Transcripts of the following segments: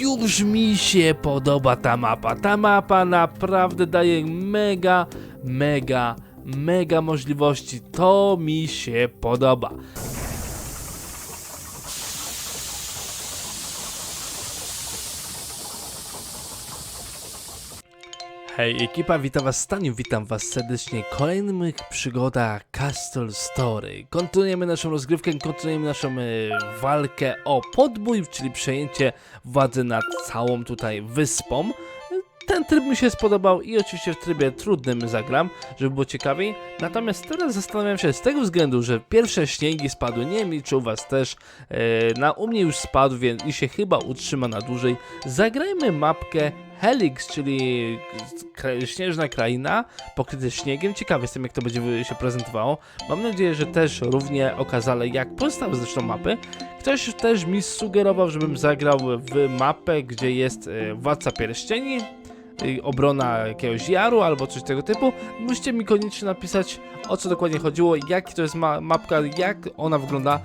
Już mi się podoba ta mapa. Ta mapa naprawdę daje mega, mega, mega możliwości. To mi się podoba. Hej ekipa, witam was Staniu, witam was serdecznie w kolejnych przygodach Castle Story. Kontynuujemy naszą rozgrywkę, kontynuujemy naszą e, walkę o podbój, czyli przejęcie władzy nad całą tutaj wyspą. Ten tryb mi się spodobał i oczywiście w trybie trudnym zagram, żeby było ciekawiej. Natomiast teraz zastanawiam się z tego względu, że pierwsze śniegi spadły, nie wiem czy u was też, e, na u mnie już spadł więc i się chyba utrzyma na dłużej. Zagrajmy mapkę Helix, czyli śnieżna kraina pokryta śniegiem. Ciekawy jestem jak to będzie się prezentowało. Mam nadzieję, że też równie okazale jak pozostałe zresztą mapy. Ktoś też mi sugerował, żebym zagrał w mapę, gdzie jest e, Władca Pierścieni, y, obrona jakiegoś jaru albo coś tego typu. Musicie mi koniecznie napisać o co dokładnie chodziło, jaki to jest ma mapka, jak ona wygląda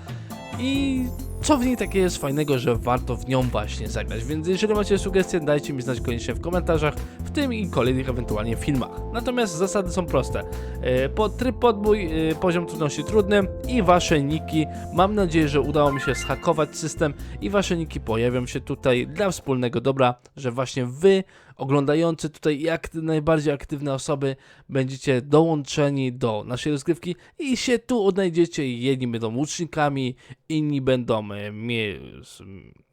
i co w niej takiego jest fajnego, że warto w nią właśnie zagrać. Więc jeżeli macie sugestie, dajcie mi znać koniecznie w komentarzach, w tym i kolejnych ewentualnie filmach. Natomiast zasady są proste. E, Po tryb podbój, e, poziom trudności trudny i wasze niki. Mam nadzieję, że udało mi się zhakować system i wasze niki pojawią się tutaj dla wspólnego dobra, że właśnie wy oglądający tutaj jak najbardziej aktywne osoby będziecie dołączeni do naszej rozgrywki i się tu odnajdziecie. Jedni będą łucznikami, inni będą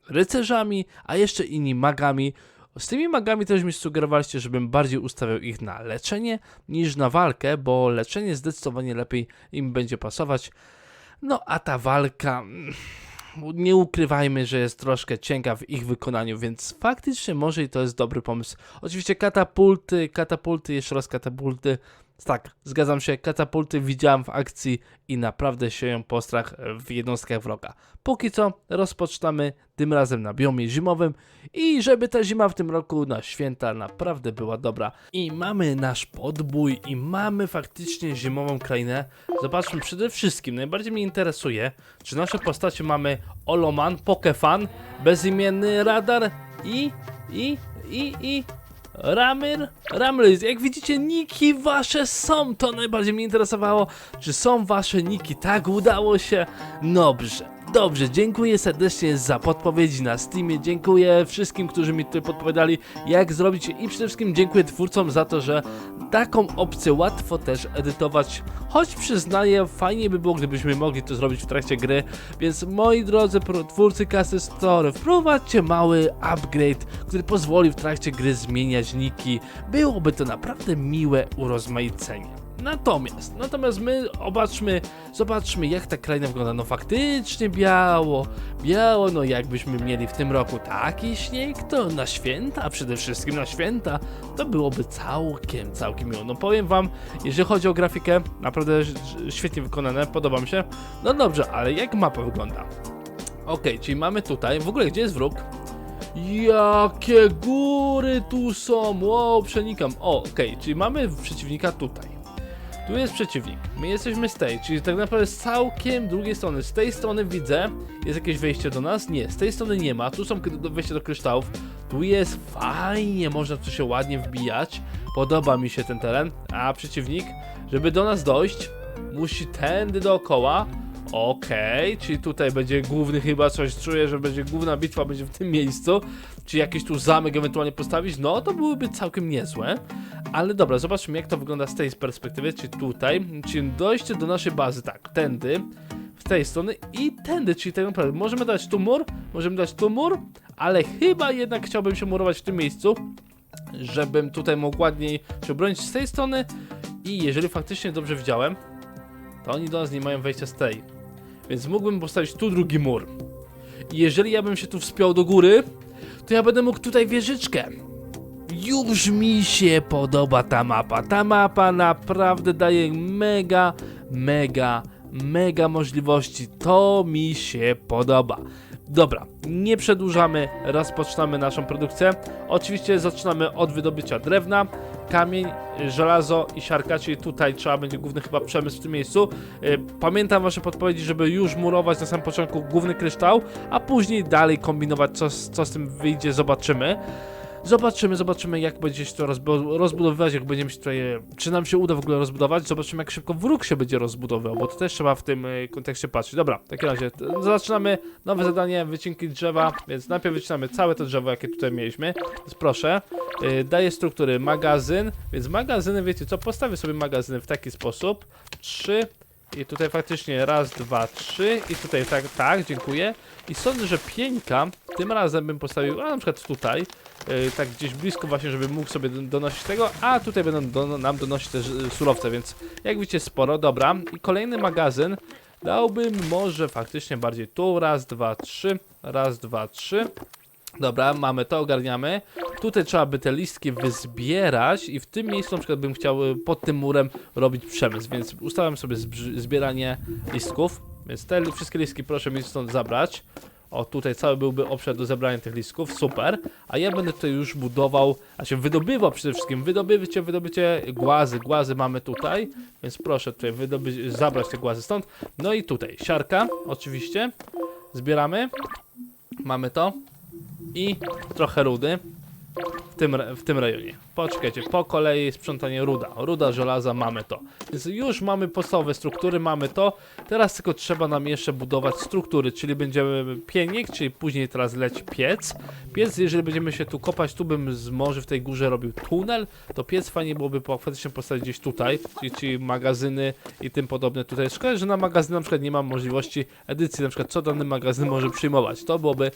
rycerzami, a jeszcze inni magami. Z tymi magami też mi sugerowaliście, żebym bardziej ustawiał ich na leczenie niż na walkę, bo leczenie zdecydowanie lepiej im będzie pasować. No a ta walka, mm, nie ukrywajmy, że jest troszkę cienka w ich wykonaniu, więc faktycznie może i to jest dobry pomysł. Oczywiście katapulty, katapulty, jeszcze raz katapulty. Tak, zgadzam się, katapulty widziałem w akcji i naprawdę sieją postrach w jednostkach wroga. Póki co rozpoczynamy tym razem na biomie zimowym i żeby ta zima w tym roku na święta naprawdę była dobra. I mamy nasz podbój i mamy faktycznie zimową krainę. Zobaczmy przede wszystkim, najbardziej mnie interesuje, czy nasze postacie mamy Oloman, Pokefan, bezimienny radar i, i, i, i Ramir, Ramlis, jak widzicie niki wasze są, to najbardziej mnie interesowało, czy są wasze niki, tak udało się, dobrze, dobrze, dziękuję serdecznie za podpowiedzi na Steamie, dziękuję wszystkim, którzy mi tutaj podpowiadali, jak zrobić i przede wszystkim dziękuję twórcom za to, że taką opcję łatwo też edytować, choć przyznaję, fajnie by było, gdybyśmy mogli to zrobić w trakcie gry, więc moi drodzy twórcy Castle Story, wprowadźcie mały upgrade, który pozwoli w trakcie gry zmieniać niki. Byłoby to naprawdę miłe urozmaicenie. Natomiast, natomiast my zobaczmy, zobaczmy jak ta kraina wygląda. No faktycznie biało, biało, no jakbyśmy mieli w tym roku taki śnieg, to na święta, przede wszystkim na święta, to byłoby całkiem, całkiem miło. No powiem wam, jeżeli chodzi o grafikę, naprawdę świetnie wykonane, podoba mi się. No dobrze, ale jak mapa wygląda? Okej, czyli mamy tutaj, w ogóle gdzie jest wróg? Jakie góry tu są! Wow, przenikam. O, okej, czyli mamy przeciwnika tutaj. Tu jest przeciwnik. My jesteśmy z tej, czyli tak naprawdę z całkiem drugiej strony. Z tej strony widzę, jest jakieś wejście do nas? Nie, z tej strony nie ma. Tu są wejście do kryształów. Tu jest fajnie, można tu się ładnie wbijać. Podoba mi się ten teren. A przeciwnik, żeby do nas dojść, musi tędy dookoła. Okej, czyli tutaj będzie główny chyba coś czuję, że będzie główna bitwa będzie w tym miejscu. Czy jakiś tu zamek ewentualnie postawić? No to byłoby całkiem niezłe. Ale dobra, zobaczmy jak to wygląda z tej perspektywy, czyli tutaj, czyli dojście do naszej bazy, tak, tędy, w tej strony i tędy, czyli tak naprawdę możemy dać tu mur, możemy dać tu mur, ale chyba jednak chciałbym się murować w tym miejscu, żebym tutaj mógł ładniej się obronić z tej strony i jeżeli faktycznie dobrze widziałem, to oni do nas nie mają wejścia z tej. Więc mógłbym postawić tu drugi mur. I jeżeli ja bym się tu wspiął do góry, to ja będę mógł tutaj wieżyczkę. Już mi się podoba ta mapa. Ta mapa naprawdę daje mega, mega, mega możliwości. To mi się podoba. Dobra, nie przedłużamy, rozpoczynamy naszą produkcję. Oczywiście zaczynamy od wydobycia drewna. Kamień, żelazo i siarka, czyli tutaj trzeba będzie główny chyba przemysł w tym miejscu. Y, Pamiętam wasze podpowiedzi, żeby już murować na samym początku główny kryształ, a później dalej kombinować, co, co z tym wyjdzie, zobaczymy. Zobaczymy, zobaczymy jak będzie się to rozbu- rozbudowywać, jak będziemy się tutaj, czy nam się uda w ogóle rozbudować, zobaczymy jak szybko wróg się będzie rozbudowywał, bo to też trzeba w tym e, kontekście patrzeć. Dobra, w takim razie zaczynamy. Nowe zadanie, wycinki drzewa, więc najpierw wycinamy całe to drzewo, jakie tutaj mieliśmy, więc proszę, e, daję struktury. Magazyn, więc magazyny, wiecie co, postawię sobie magazyny w taki sposób, trzy i tutaj faktycznie raz, dwa, trzy i tutaj tak, tak, dziękuję. I sądzę, że pieńka tym razem bym postawił, a na przykład tutaj, yy, tak gdzieś blisko właśnie, żeby mógł sobie don- donosić tego, a tutaj będą do, nam donosić też yy, surowce, więc jak widzicie sporo, dobra. I kolejny magazyn dałbym może faktycznie bardziej tu, raz, dwa, trzy, raz, dwa, trzy. Dobra, mamy to, ogarniamy. Tutaj trzeba by te listki wyzbierać i w tym miejscu na przykład bym chciał y, pod tym murem robić przemysł, więc ustawiam sobie zbieranie listków, więc te wszystkie listki proszę mi stąd zabrać. O, tutaj cały byłby obszar do zebrania tych listków, super. A ja będę tutaj już budował, a się wydobywał przede wszystkim, wydobycie, wydobycie głazy, głazy mamy tutaj, więc proszę tutaj wydobyć, zabrać te głazy stąd. No i tutaj, siarka, oczywiście, zbieramy, mamy to i trochę rudy w tym, w tym rejonie. Poczekajcie, po kolei sprzątanie ruda. Ruda, żelaza, mamy to. Więc już mamy podstawowe struktury, mamy to. Teraz tylko trzeba nam jeszcze budować struktury, czyli będziemy pieniek, czyli później teraz leci piec. Piec, jeżeli będziemy się tu kopać, tu bym z może w tej górze robił tunel, to piec fajnie byłoby po- faktycznie postawić gdzieś tutaj, czyli, czyli magazyny i tym podobne tutaj. Szkoda, że na magazyn na przykład nie mam możliwości edycji, na przykład co dany magazyn może przyjmować. To byłoby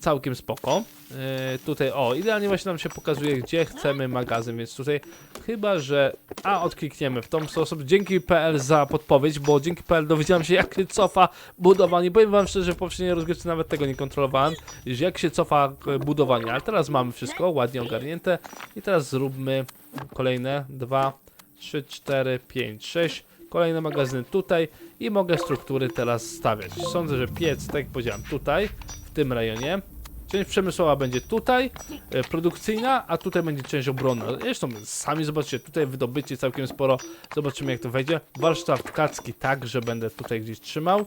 całkiem spoko. Yy, tutaj, o, idealnie właśnie nam się pokazuje, gdzie chcemy magazyn, więc tutaj chyba, że... A, odklikniemy w tą sposób. Dzięki PL za podpowiedź, bo dzięki PL dowiedziałem się, jak się cofa budowanie. Powiem wam szczerze, w poprzedniej rozgrywce nawet tego nie kontrolowałem, jak się cofa budowanie, ale teraz mamy wszystko ładnie ogarnięte i teraz zróbmy kolejne dwa, trzy, cztery, pięć, sześć. Kolejne magazyny tutaj i mogę struktury teraz stawiać. Sądzę, że piec, tak jak powiedziałem, tutaj, tym rejonie. Część przemysłowa będzie tutaj, e, produkcyjna, a tutaj będzie część obronna. Zresztą sami zobaczycie, tutaj wydobycie całkiem sporo. Zobaczymy jak to wejdzie. Warsztat tkacki tak, że będę tutaj gdzieś trzymał.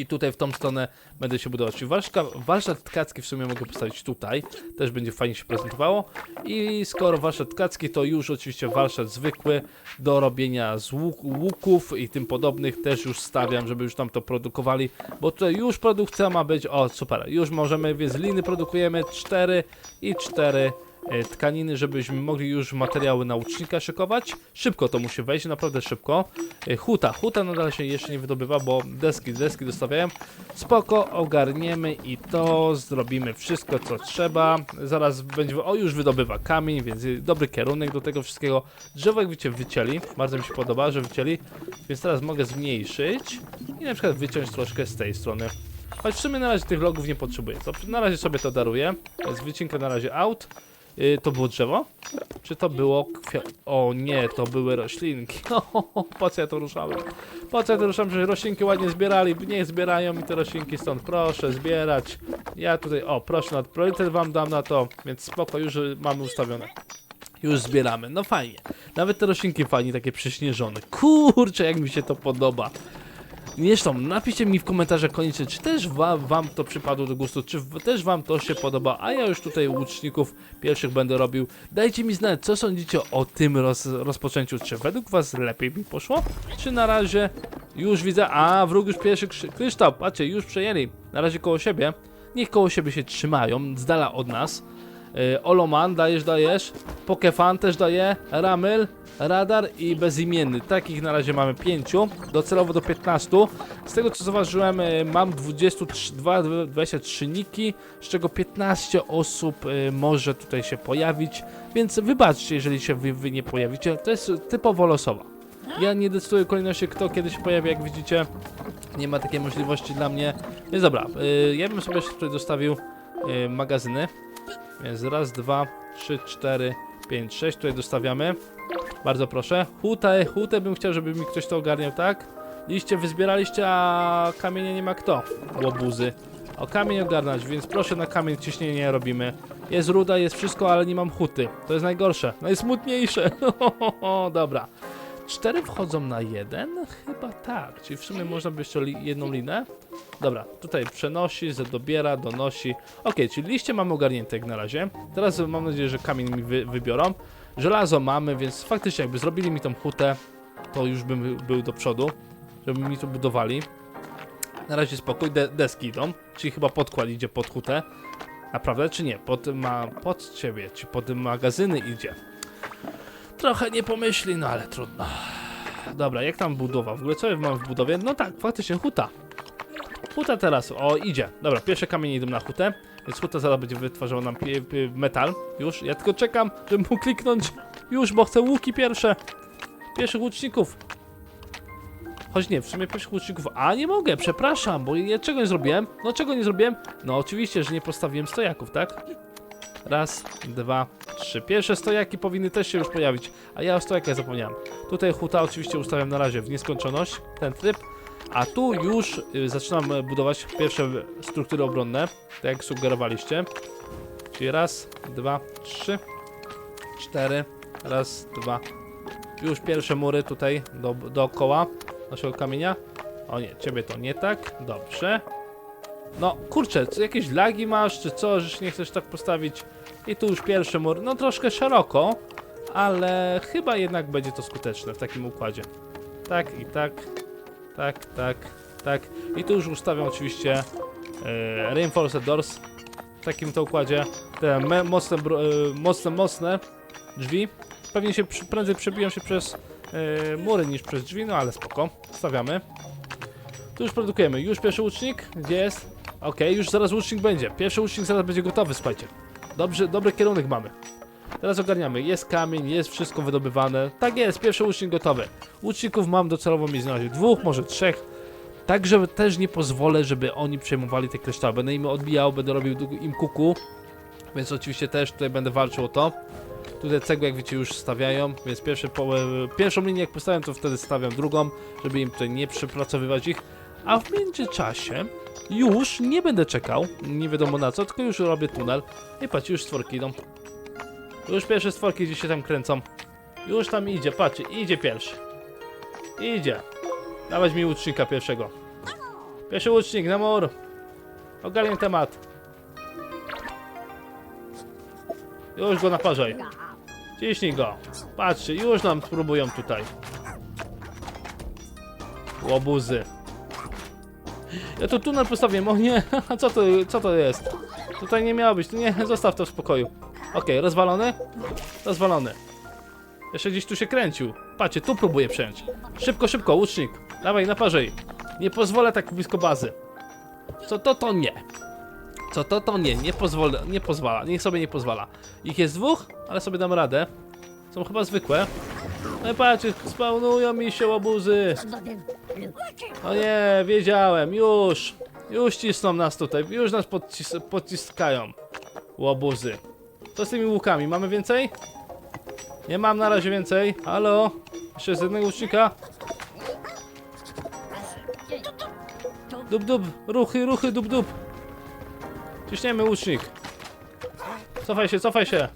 I tutaj w tą stronę będę się budować. Czyli warsztat, tkacki w sumie mogę postawić tutaj. Też będzie fajnie się prezentowało. I skoro warsztat tkacki, to już oczywiście warsztat zwykły do robienia z łuk, łuków i tym podobnych też już stawiam, żeby już tam to produkowali. Bo tutaj już produkcja ma być. O, super. Już możemy, więc liny produkujemy 4 i 4 e, tkaniny, żebyśmy mogli już materiały na łucznika szykować. Szybko to musi wejść, naprawdę szybko. E, Huta, huta nadal się jeszcze nie wydobywa, bo deski, deski dostawiają. Spoko, ogarniemy i to zrobimy wszystko co trzeba. Zaraz będzie, o już wydobywa kamień, więc dobry kierunek do tego wszystkiego. Drzewo jak widzicie wycięli, bardzo mi się podoba, że wycięli, więc teraz mogę zmniejszyć i na przykład wyciąć troszkę z tej strony. Choć w sumie na razie tych logów nie potrzebuję. To na razie sobie to daruję. Jest wycinka na razie out. Yy, to było drzewo? Czy to było kwio... O nie, to były roślinki. po co ja to ruszałem? Po co ja to ruszałem, że roślinki ładnie zbierali? Niech zbierają mi te roślinki stąd. Proszę zbierać. Ja tutaj, o proszę, nad priorytet wam dam na to, więc spoko, już y, mamy ustawione. Już zbieramy, no fajnie. Nawet te roślinki fajnie, takie przyśnieżone. Kurczę, jak mi się to podoba. Zresztą napiszcie mi w komentarzach koniecznie, czy też wa wam to przypadło do gustu, czy też wam to się podoba, a ja już tutaj łuczników pierwszych będę robił. Dajcie mi znać, co sądzicie o tym roz rozpoczęciu, czy według was lepiej mi poszło, czy na razie już widzę, a wróg już pierwszy kryształ, patrzcie, już przejęli, na razie koło siebie, niech koło siebie się trzymają, z dala od nas. Yy, Oloman, dajesz, dajesz. Pokefan też daje. Ramel, Radar i bezimienny. Takich na razie mamy pięciu. Docelowo do 15. Z tego co zauważyłem, yy, mam 23, dwa- 23 niki, z czego 15 osób yy, może tutaj się pojawić. Więc wybaczcie, jeżeli się wy, wy nie pojawicie. To jest typowo losowa. Ja nie decyduję kolejności, kto kiedy się pojawi, jak widzicie. Nie ma takiej możliwości dla mnie. Więc dobra, yy, ja bym sobie jeszcze tutaj dostawił yy, magazyny. Więc raz, dwa, trzy, cztery, pięć, sześć. Tutaj dostawiamy. Bardzo proszę. Hutę, hutę bym chciał, żeby mi ktoś to ogarniał, tak? Liście wyzbieraliście, a kamienia nie ma kto. Łobuzy. O kamień ogarnąć, więc proszę na kamień ciśnienie robimy. Jest ruda, jest wszystko, ale nie mam huty. To jest najgorsze, najsmutniejsze. Dobra. Cztery wchodzą na jeden? Chyba tak. Czyli w sumie można by jeszcze li jedną linę. Dobra, tutaj przenosi, dobiera, donosi. Ok, czyli liście mamy ogarnięte jak na razie. Teraz mam nadzieję, że kamień mi wy wybiorą. Żelazo mamy, więc faktycznie jakby zrobili mi tą hutę, to już bym był do przodu, żeby mi to budowali. Na razie spokój, De deski idą, czyli chyba podkład idzie pod hutę. Naprawdę, czy nie? Pod, ma, pod ciebie, czy pod magazyny idzie. Trochę nie pomyśli, no ale trudno. Dobra, jak tam budowa? W ogóle co mam w budowie? No tak, faktycznie huta. Huta teraz, o idzie. Dobra, pierwsze kamienie idą na hutę, więc huta zaraz będzie wytwarzała nam metal. Już, ja tylko czekam, żeby mógł kliknąć. Już, bo chcę łuki pierwsze. Pierwszych łuczników. Choć nie, w sumie pierwszych łuczników. A nie mogę, przepraszam, bo ja czego nie zrobiłem? No czego nie zrobiłem? No oczywiście, że nie postawiłem stojaków, tak? Raz, dwa, trzy. Pierwsze stojaki powinny też się już pojawić, a ja o stojakach zapomniałem. Tutaj huta oczywiście ustawiam na razie w nieskończoność, ten tryb. A tu już y, zaczynam e, budować pierwsze struktury obronne, tak jak sugerowaliście. Czyli raz, dwa, trzy, cztery, raz, dwa. Już pierwsze mury tutaj do, dookoła naszego kamienia. O nie, ciebie to nie tak, dobrze. No kurczę, jakieś lagi masz, czy co, że nie chcesz tak postawić? I tu już pierwszy mur, no troszkę szeroko, ale chyba jednak będzie to skuteczne w takim układzie. Tak i tak, tak, tak, tak. I tu już ustawiam oczywiście e, Reinforced Doors w takim to układzie. Te mocne, e, mocne, mocne drzwi. Pewnie się przy, prędzej przebiją się przez e, mury niż przez drzwi, no ale spoko. Stawiamy. Tu już produkujemy. Już pierwszy łucznik. Gdzie jest? Okej, już zaraz łucznik będzie. Pierwszy łucznik zaraz będzie gotowy, słuchajcie. Dobrze, dobry kierunek mamy. Teraz ogarniamy. Jest kamień, jest wszystko wydobywane. Tak jest, pierwszy łucznik gotowy. Łuczników mam docelowo na razie dwóch, może trzech. Tak, żeby też nie pozwolę, żeby oni przejmowali te kryształy. Będę im odbijał, będę robił im kuku. Więc oczywiście też tutaj będę walczył o to. Tutaj cegły, jak wiecie, już stawiają, więc pierwszy po, e, pierwszą linię jak postawiam, to wtedy stawiam drugą, żeby im tutaj nie przepracowywać ich. A w międzyczasie już nie będę czekał, nie wiadomo na co, tylko już robię tunel. I patrz, już stworki idą. Już pierwsze stworki gdzieś się tam kręcą. Już tam idzie, patrzcie, idzie pierwszy. Idzie. Dawać mi łucznika pierwszego. Pierwszy łucznik na mur. Ogarnię temat. Już go naparzaj. Ciśnij go. Patrzcie, już nam spróbują tutaj. Łobuzy. Ja tu tunel postawiłem, o nie, co to, co to jest? Tutaj nie miało być, nie, zostaw to w spokoju. Okej, rozwalony? Rozwalony. Jeszcze gdzieś tu się kręcił. Patrzcie, tu próbuję przejąć. Szybko, szybko, łucznik. Dawaj, naparzaj. Nie pozwolę tak blisko bazy. Co to, to nie. Co to, to nie, nie pozwolę, nie pozwala, niech sobie nie pozwala. Ich jest dwóch, ale sobie dam radę. Są chyba zwykłe. No i patrzcie, spawnują mi się łobuzy. O nie, wiedziałem, już. Już cisną nas tutaj, już nas podcis podciskają. Łobuzy. Co z tymi łukami, mamy więcej? Nie mam na razie więcej. Halo? Jeszcze z jednego łucznika? Dub, dub, ruchy, ruchy, dub, dub. Ciśniemy łucznik. Cofaj się, cofaj się.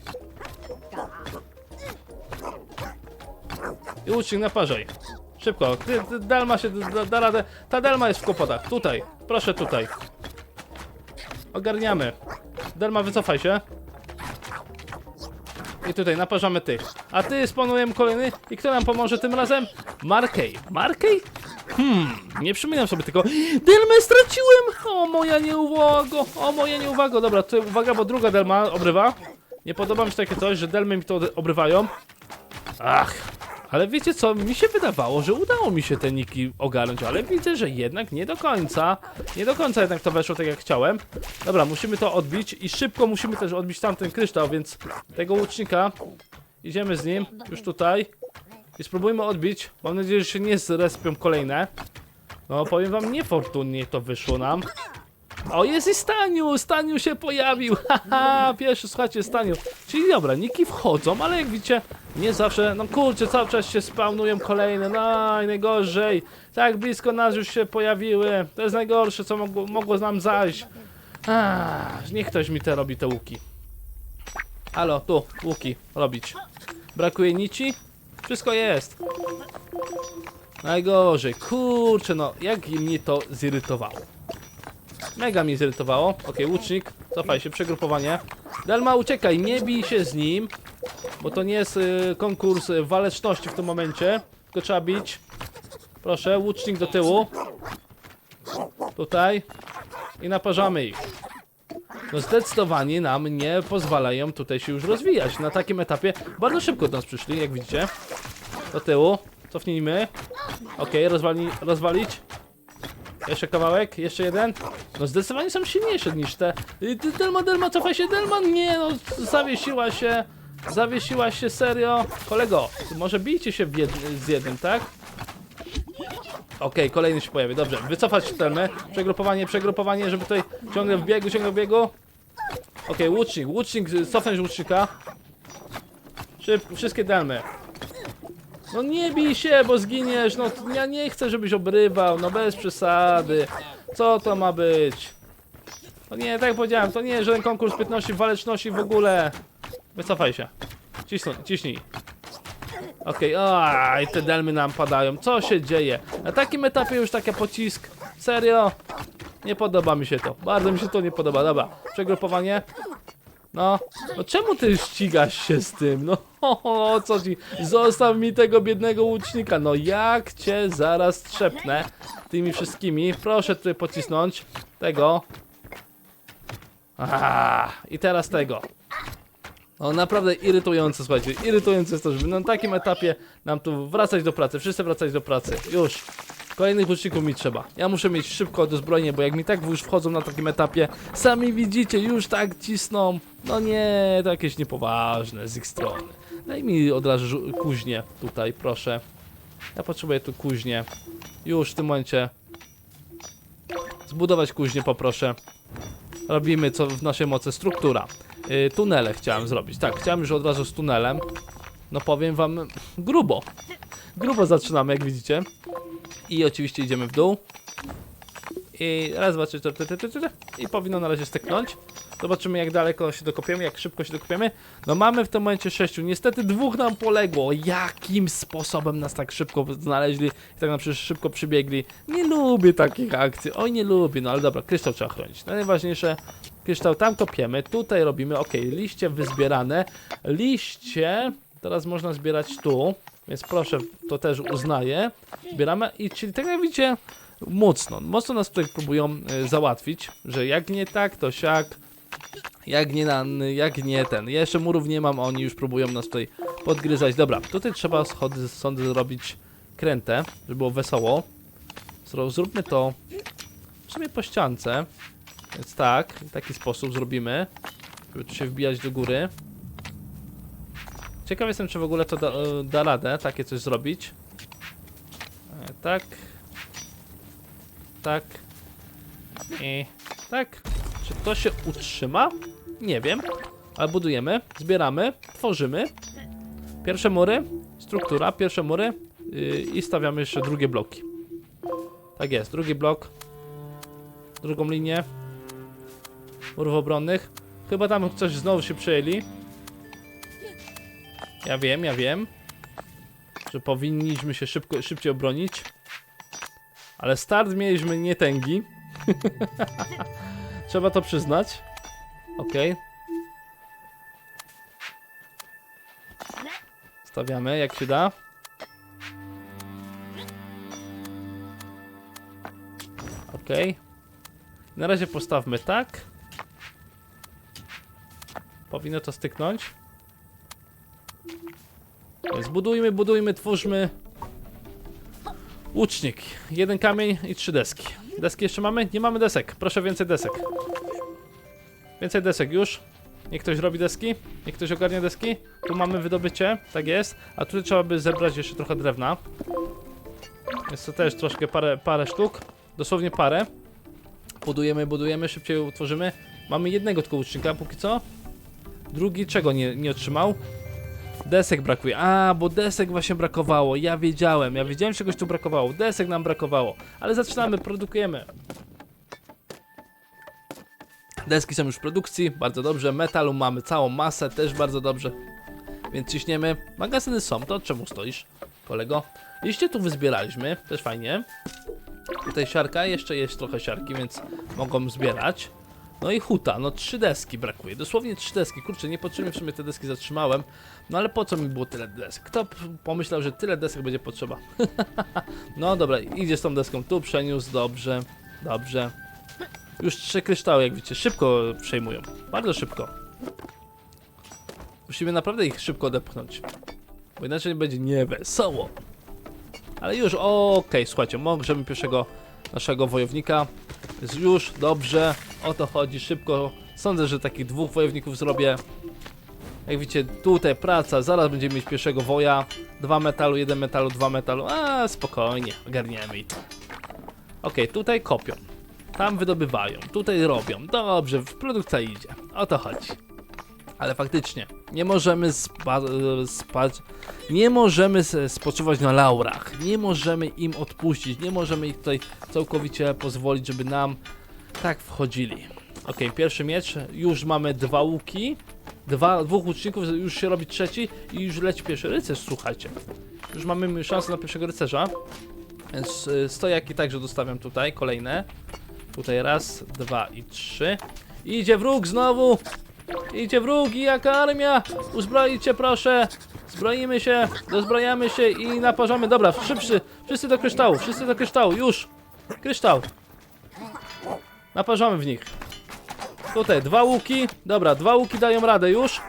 I łucznik naparzaj. Szybko, ty, ty, Dalma się da, da radę. Ta Dalma jest w kłopotach. Tutaj, proszę tutaj. Ogarniamy. Delma, wycofaj się. I tutaj naparzamy tych. A ty spanujemy kolejny. I kto nam pomoże tym razem? Markej. Markej? Hmm, nie przypominam sobie tylko. Delmę straciłem! O moja nieuwago! O moja nieuwago! Dobra, tutaj uwaga, bo druga Delma obrywa. Nie podoba mi się takie coś, że Delmy mi to obrywają. Ach, ale wiecie co, mi się wydawało, że udało mi się te niki ogarnąć, ale widzę, że jednak nie do końca. Nie do końca jednak to weszło tak jak chciałem. Dobra, musimy to odbić i szybko musimy też odbić tamten kryształ, więc tego łucznika idziemy z nim już tutaj i spróbujmy odbić. Mam nadzieję, że się nie zrespią kolejne. No, powiem wam, niefortunnie to wyszło nam. O, jest i Staniu! Staniu się pojawił! Haha, pierwszy, słuchajcie, Staniu. Czyli dobra, niki wchodzą, ale jak widzicie, nie zawsze, no kurczę, cały czas się spawnują kolejne, no i najgorzej. Tak blisko nas już się pojawiły. To jest najgorsze, co mogło, mogło nam zajść. Ach, niech ktoś mi te robi te łuki. Halo, tu, łuki robić. Brakuje nici? Wszystko jest. Najgorzej, kurczę, no, jak mnie to zirytowało. Mega mnie zirytowało. Okej, łucznik, cofaj się, przegrupowanie. Delma, uciekaj, nie bij się z nim, bo to nie jest y, konkurs y, waleczności w tym momencie, tylko trzeba bić. Proszę, łucznik do tyłu. Tutaj. I naparzamy ich. No zdecydowanie nam nie pozwalają tutaj się już rozwijać. Na takim etapie bardzo szybko do nas przyszli, jak widzicie. Do tyłu. Cofnijmy. Okej, rozwali, rozwalić. Jeszcze kawałek, jeszcze jeden. No zdecydowanie są silniejsze niż te. Y, Delma, Delma, cofaj się, Delma! Nie no, zawiesiła się. Zawiesiła się, serio. Kolego, może bijcie się z jednym, tak? Okej, kolejny się pojawi, dobrze. Wycofać Delmę. Przegrupowanie, przegrupowanie, żeby tutaj ciągle w biegu, ciągle w biegu. Okej, łucznik, łucznik, y, cofnąć łucznika. Szybko, wszystkie Delmy. No nie bij się, bo zginiesz, no ja nie chcę, żebyś obrywał, no bez przesady. Co to ma być? No nie, tak jak powiedziałem, to nie jest żaden konkurs pytności, waleczności w ogóle. Wycofaj się. Ciśnij, ciśnij. Okej, okay. te delmy nam padają. Co się dzieje? Na takim etapie już taki pocisk. Serio? Nie podoba mi się to. Bardzo mi się to nie podoba. Dobra, przegrupowanie. No, no czemu ty ścigasz się z tym? No, o co ci? Zostaw mi tego biednego łucznika. No jak cię zaraz trzepnę tymi wszystkimi. Proszę tutaj pocisnąć tego. Aha, i teraz tego. No naprawdę irytujące, słuchajcie, irytujące jest to, żeby na takim etapie nam tu wracać do pracy, wszyscy wracać do pracy, już. Kolejnych łuczników mi trzeba. Ja muszę mieć szybko dozbrojenie, bo jak mi tak już wchodzą na takim etapie, sami widzicie, już tak cisną. No nie, to jakieś niepoważne z ich strony. Daj mi od razu kuźnię tutaj, proszę. Ja potrzebuję tu kuźnię. Już w tym momencie. Zbudować kuźnię poproszę. Robimy co w naszej mocy. Struktura. Y, tunele chciałem zrobić. Tak, chciałem już od razu z tunelem. No powiem wam grubo. Grubo zaczynamy, jak widzicie. I oczywiście idziemy w dół. I raz, dwa, trzy, cztery, cztery. I powinno na razie styknąć. Zobaczymy jak daleko się dokopiemy, jak szybko się dokopiemy. No mamy w tym momencie sześciu. Niestety dwóch nam poległo. Jakim sposobem nas tak szybko znaleźli i tak nam przy- szybko przybiegli. Nie lubię takich akcji. Oj, nie lubię. No ale dobra, kryształ trzeba chronić. No, najważniejsze, kryształ tam kopiemy. Tutaj robimy, ok, liście wyzbierane. Liście teraz można zbierać tu. Więc proszę, to też uznaję. Zbieramy i czyli tak jak widzicie, mocno, mocno nas tutaj próbują y, załatwić, że jak nie tak, to siak. Jak nie, na, jak nie ten. Ja jeszcze murów nie mam, a oni już próbują nas tutaj podgryzać. Dobra, tutaj trzeba schody, sądy zrobić krętę, żeby było wesoło. Zróbmy to w sumie po ściance. Więc tak, w taki sposób zrobimy, żeby tu się wbijać do góry. Ciekaw jestem, czy w ogóle to da, e, da radę takie coś zrobić. E, Tak. Tak. I tak. Czy to się utrzyma? Nie wiem. Ale budujemy, zbieramy, tworzymy. Pierwsze mury, struktura, pierwsze mury yy, i stawiamy jeszcze drugie bloki. Tak jest, drugi blok. Drugą linię. Murów obronnych. Chyba tam coś znowu się przejęli. Ja wiem, ja wiem. Że powinniśmy się szybko, szybciej obronić. Ale start mieliśmy nietęgi. Trzeba to przyznać. Okej. Stawiamy jak się da. Okej. Na razie postawmy tak. Powinno to styknąć. Więc budujmy, budujmy, twórzmy. Łucznik. Jeden kamień i trzy deski. Deski jeszcze mamy? Nie mamy desek. Proszę więcej desek. Więcej desek już. Niech ktoś robi deski. Niech ktoś ogarnia deski. Tu mamy wydobycie. Tak jest. A tutaj trzeba by zebrać jeszcze trochę drewna. Jest to też troszkę parę, parę sztuk. Dosłownie parę. Budujemy, budujemy, szybciej utworzymy. Mamy jednego tylko łucznika póki co. Drugi czego nie, nie otrzymał? Desek brakuje. A, bo desek właśnie brakowało. Ja wiedziałem, ja wiedziałem, czegoś tu brakowało. Desek nam brakowało. Ale zaczynamy, produkujemy. Deski są już w produkcji, bardzo dobrze. Metalu mamy całą masę, też bardzo dobrze. Więc ciśniemy. Magazyny są, to czemu stoisz, kolego? Liście tu wyzbieraliśmy, też fajnie. Tutaj siarka, jeszcze jest trochę siarki, więc mogą zbierać. No i huta, no trzy deski brakuje, dosłownie trzy deski. Kurczę, niepotrzebnie w sumie te deski zatrzymałem. No ale po co mi było tyle desk? Kto pomyślał, że tyle desek będzie potrzeba? no dobra, idzie z tą deską tu, przeniósł, dobrze, dobrze. Już trzy kryształy, jak widzicie, szybko przejmują. Bardzo szybko. Musimy naprawdę ich szybko odepchnąć. Bo inaczej będzie niewesoło. Ale już, okej, słuchajcie, możemy pierwszego naszego wojownika. Jest już, dobrze, o to chodzi, szybko. Sądzę, że takich dwóch wojowników zrobię. Jak widzicie, tutaj praca, zaraz będziemy mieć pierwszego woja. Dwa metalu, jeden metalu, dwa metalu. A, spokojnie, ogarniemy i. Okej, tutaj kopią. Tam wydobywają, tutaj robią. Dobrze, produkcja idzie. O to chodzi. Ale faktycznie, nie możemy spa spać, nie możemy spoczywać na laurach, nie możemy im odpuścić, nie możemy ich tutaj całkowicie pozwolić, żeby nam tak wchodzili. Ok, pierwszy miecz, już mamy dwa łuki, dwa, dwóch łuczników, już się robi trzeci i już leci pierwszy rycerz, słuchajcie. Już mamy szansę na pierwszego rycerza, więc y, stojaki także dostawiam tutaj, kolejne. Tutaj raz, dwa i trzy. Idzie wróg znowu! Idzie wróg i jaka armia! Uzbroić się proszę! Zbroimy się, dozbrajamy się i naparzamy. Dobra, szybszy, wszyscy do kryształu, wszyscy do kryształu, już! Kryształ! Naparzamy w nich. Tutaj dwa łuki, dobra, dwa łuki dają radę już.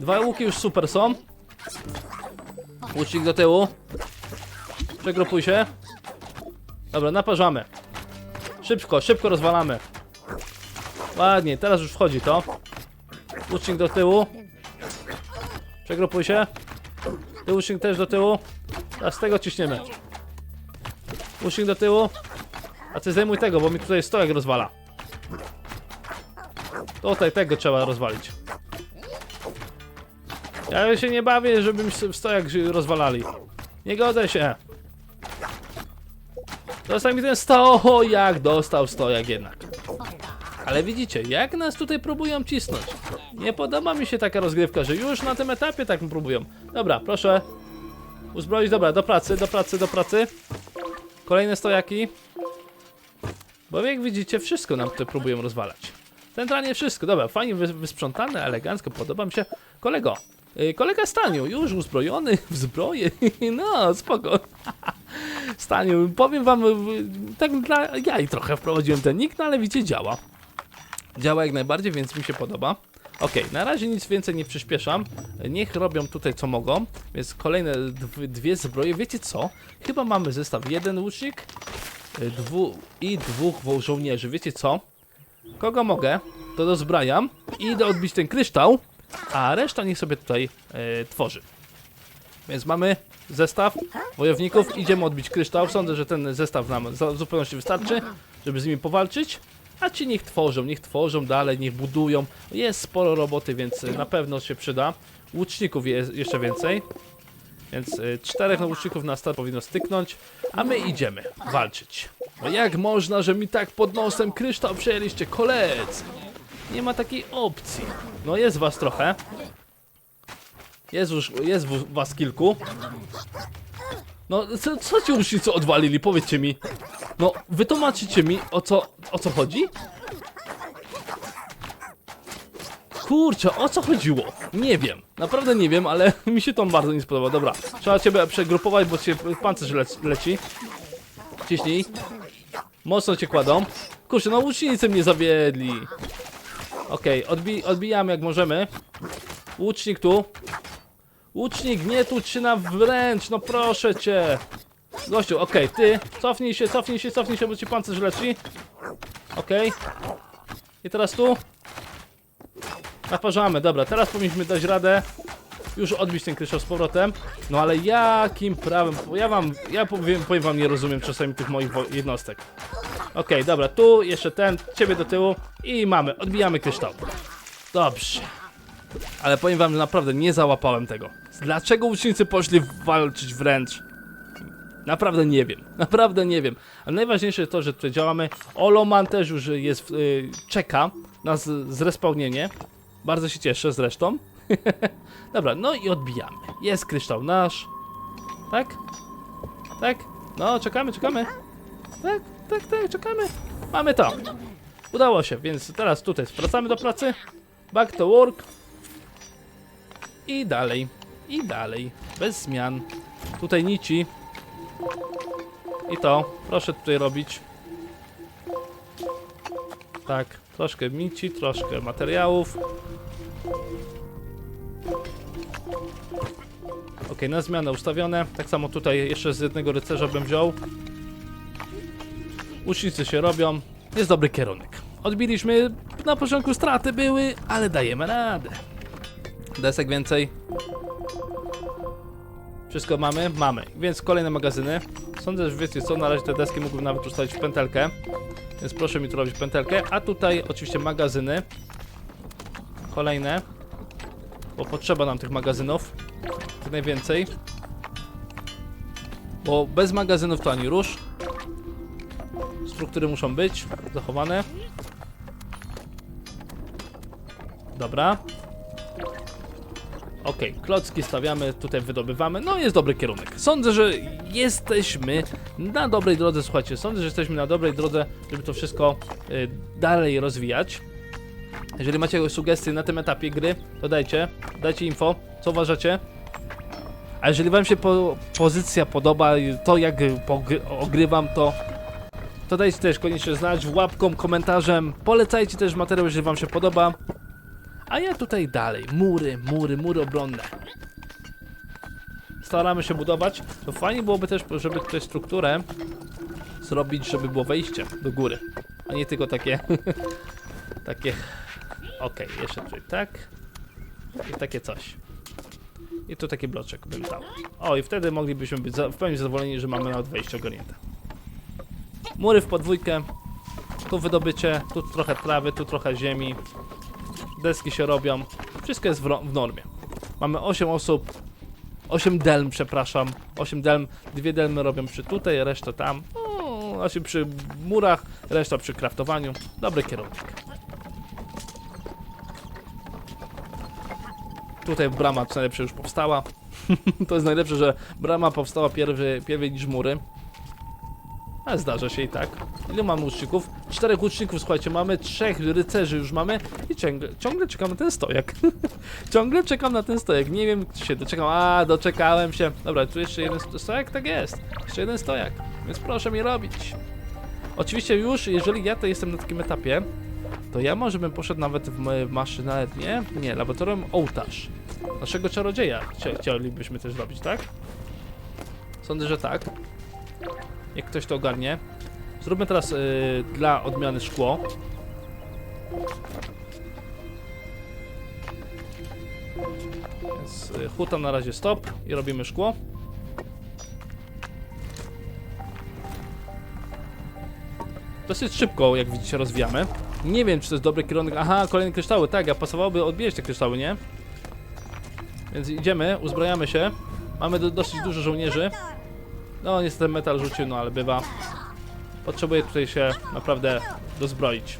Dwa łuki już super są. Łucznik do tyłu. Przegrupuj się. Dobra, naparzamy. Szybko, szybko rozwalamy. Ładnie, teraz już wchodzi to. Łucznik do tyłu. Przegrupuj się. Ty łucznik też do tyłu. Teraz z tego ciśniemy. Łucznik do tyłu. A ty zdejmuj tego, bo mi tutaj stojak rozwala. Tutaj tego trzeba rozwalić. Ja się nie bawię, żeby mi w stojak rozwalali. Nie godzę się. Dostał mi ten sto, o jak dostał stojak jednak. Ale widzicie, jak nas tutaj próbują cisnąć. Nie podoba mi się taka rozgrywka, że już na tym etapie tak próbują. Dobra, proszę. Uzbroić, dobra, do pracy, do pracy, do pracy. Kolejne stojaki. Bo jak widzicie, wszystko nam tutaj próbują rozwalać. Centralnie wszystko, dobra, fajnie wys wysprzątane, elegancko, podoba mi się. Kolego, yy, kolega Staniu, już uzbrojony w zbroję, no spoko. Staniu, powiem wam, y, tak dla jaj trochę wprowadziłem ten nick, no ale widzicie, działa. Działa jak najbardziej, więc mi się podoba. Ok, na razie nic więcej nie przyspieszam. Niech robią tutaj co mogą. Więc kolejne dw dwie zbroje. Wiecie co? Chyba mamy zestaw jeden łucznik y, dwu i dwóch żołnierzy. Wiecie co? Kogo mogę, to dozbrajam i idę odbić ten kryształ, a reszta niech sobie tutaj e, tworzy. Więc mamy zestaw wojowników, idziemy odbić kryształ. Sądzę, że ten zestaw nam w zupełności wystarczy, żeby z nimi powalczyć. A ci niech tworzą, niech tworzą dalej, niech budują. Jest sporo roboty, więc y, na pewno się przyda. Łuczników jest jeszcze więcej. Więc y, czterech łuczników na start powinno styknąć, a my idziemy walczyć. No jak można, że mi tak pod nosem kryształ przejęliście, koledzy? Nie ma takiej opcji. No jest was trochę. Jest, już, jest was kilku. No, co, co ci łucznicy odwalili? Powiedzcie mi. No, wytłumaczycie mi, o co, o co chodzi? Kurczę, o co chodziło? Nie wiem, naprawdę nie wiem, ale mi się to bardzo nie spodoba. Dobra, trzeba ciebie przegrupować, bo cię pancerz lec leci. Ciśnij. Mocno cię kładą. Kurczę, no łucznicy mnie zawiedli. Okej, odbi odbijamy jak możemy. Łucznik tu. Łucznik, nie tu się na wręcz, no proszę cię. Gościu, okej, ty, cofnij się, cofnij się, cofnij się, bo ci pancerz leci. Okej. I teraz tu. Naparzamy, dobra, teraz powinniśmy dać radę. Już odbić ten kryształ z powrotem. No ale jakim prawem? Ja wam, ja powiem, powiem wam, nie rozumiem czasami tych moich jednostek. Okej, dobra, tu, jeszcze ten, ciebie do tyłu i mamy, odbijamy kryształ. Dobrze. Ale powiem wam, że naprawdę nie załapałem tego. Dlaczego łucznicy poszli walczyć wręcz? Naprawdę nie wiem. Naprawdę nie wiem. Ale najważniejsze to, że tutaj działamy. Oloman też już jest, yy, czeka na zrespawnienie. Bardzo się cieszę zresztą. Dobra, no i odbijamy. Jest kryształ nasz. Tak? Tak? No, czekamy, czekamy. Tak, tak, tak, czekamy. Mamy to. Udało się, więc teraz tutaj wracamy do pracy. Back to work. I dalej. I dalej. Bez zmian. Tutaj nici. I to. Proszę tutaj robić. Tak. Troszkę nici, troszkę materiałów. Ok, na zmianę ustawione. Tak samo tutaj jeszcze z jednego rycerza bym wziął. Łucznicy się robią. Jest dobry kierunek. Odbiliśmy, na początku straty były, ale dajemy radę. Desek więcej. Wszystko mamy? Mamy. Więc kolejne magazyny. Sądzę, że wiecie co, na razie te deski mógłbym nawet ustawić w pętelkę. Więc proszę mi tu robić pętelkę. A tutaj oczywiście magazyny. Kolejne. Bo potrzeba nam tych magazynów. Jak najwięcej. Bo bez magazynów to ani rusz. Struktury muszą być zachowane. Dobra. Okej, klocki stawiamy, tutaj wydobywamy. No jest dobry kierunek. Sądzę, że jesteśmy na dobrej drodze, słuchajcie. Sądzę, że jesteśmy na dobrej drodze, żeby to wszystko y, dalej rozwijać. Jeżeli macie sugestie na tym etapie gry, to dajcie, dajcie info, co uważacie. A jeżeli wam się po, pozycja podoba, to jak ogrywam, to to dajcie też koniecznie znać łapką, komentarzem. Polecajcie też materiał, jeżeli wam się podoba. A ja tutaj dalej. Mury, mury, mury obronne. Staramy się budować. To fajnie byłoby też, żeby tutaj strukturę zrobić, żeby było wejście do góry. A nie tylko takie... takie... Okej, jeszcze tutaj tak. I takie coś. I tu taki bloczek bym dał. O, i wtedy moglibyśmy być w pełni zadowoleni, że mamy nawet wejście ogarnięte. Mury w podwójkę. Tu wydobycie, tu trochę trawy, tu trochę ziemi. Deski się robią. Wszystko jest w, w normie. Mamy 8 osób. 8 delm, przepraszam. 8 delm. Dwie delmy robią przy tutaj, reszta tam. O, znaczy przy murach, reszta przy kraftowaniu. Dobry kierunek. Tutaj brama co najlepsze już powstała. to jest najlepsze, że brama powstała pierwy, pierwej niż mury. A zdarza się i tak. Ile mamy łuczników? Czterech łuczników, słuchajcie, mamy trzech rycerzy już mamy i ciągle, ciągle czekam na ten stojak. ciągle czekam na ten stojak. Nie wiem, czy się doczekam. A, doczekałem się. Dobra, tu jeszcze jeden sto- stojak? Tak jest. Jeszcze jeden stojak. Więc proszę mi robić. Oczywiście już, jeżeli ja to jestem na takim etapie, to ja może bym poszedł nawet w, maszynę, nie? Nie, laboratorium ołtarz. Naszego czarodzieja chcielibyśmy też robić, tak? Sądzę, że tak. Jak ktoś to ogarnie. Zróbmy teraz y, dla odmiany szkło. Więc y, huta na razie stop i robimy szkło. Dosyć szybko, jak widzicie, rozwijamy. Nie wiem, czy to jest dobry kierunek. Aha, kolejne kryształy. Tak, a pasowałoby odbijać te kryształy, nie? Więc idziemy, uzbrajamy się. Mamy do, dosyć dużo żołnierzy. No, niestety metal rzucił, no ale bywa. Potrzebuję tutaj się naprawdę dozbroić.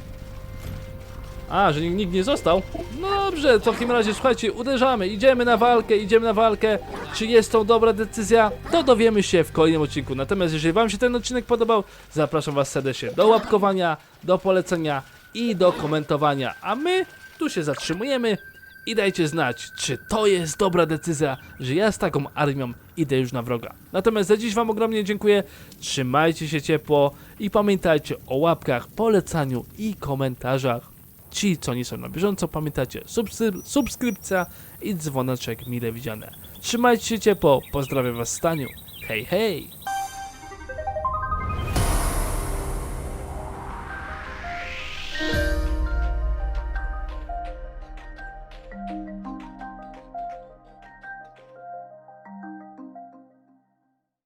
A, że nikt, nie został? No dobrze, to w takim razie słuchajcie, uderzamy, idziemy na walkę, idziemy na walkę. Czy jest to dobra decyzja? To dowiemy się w kolejnym odcinku. Natomiast jeżeli Wam się ten odcinek podobał, zapraszam Was serdecznie do łapkowania, do polecenia i do komentowania. A my tu się zatrzymujemy i dajcie znać, czy to jest dobra decyzja, że ja z taką armią idę już na wroga. Natomiast za dziś Wam ogromnie dziękuję, trzymajcie się ciepło i pamiętajcie o łapkach, polecaniu i komentarzach. Ci, co nie są na bieżąco, pamiętajcie, subskryp- subskrypcja i dzwoneczek mile widziane. Trzymajcie się ciepło, pozdrawiam Was Staniu. Hej, hej!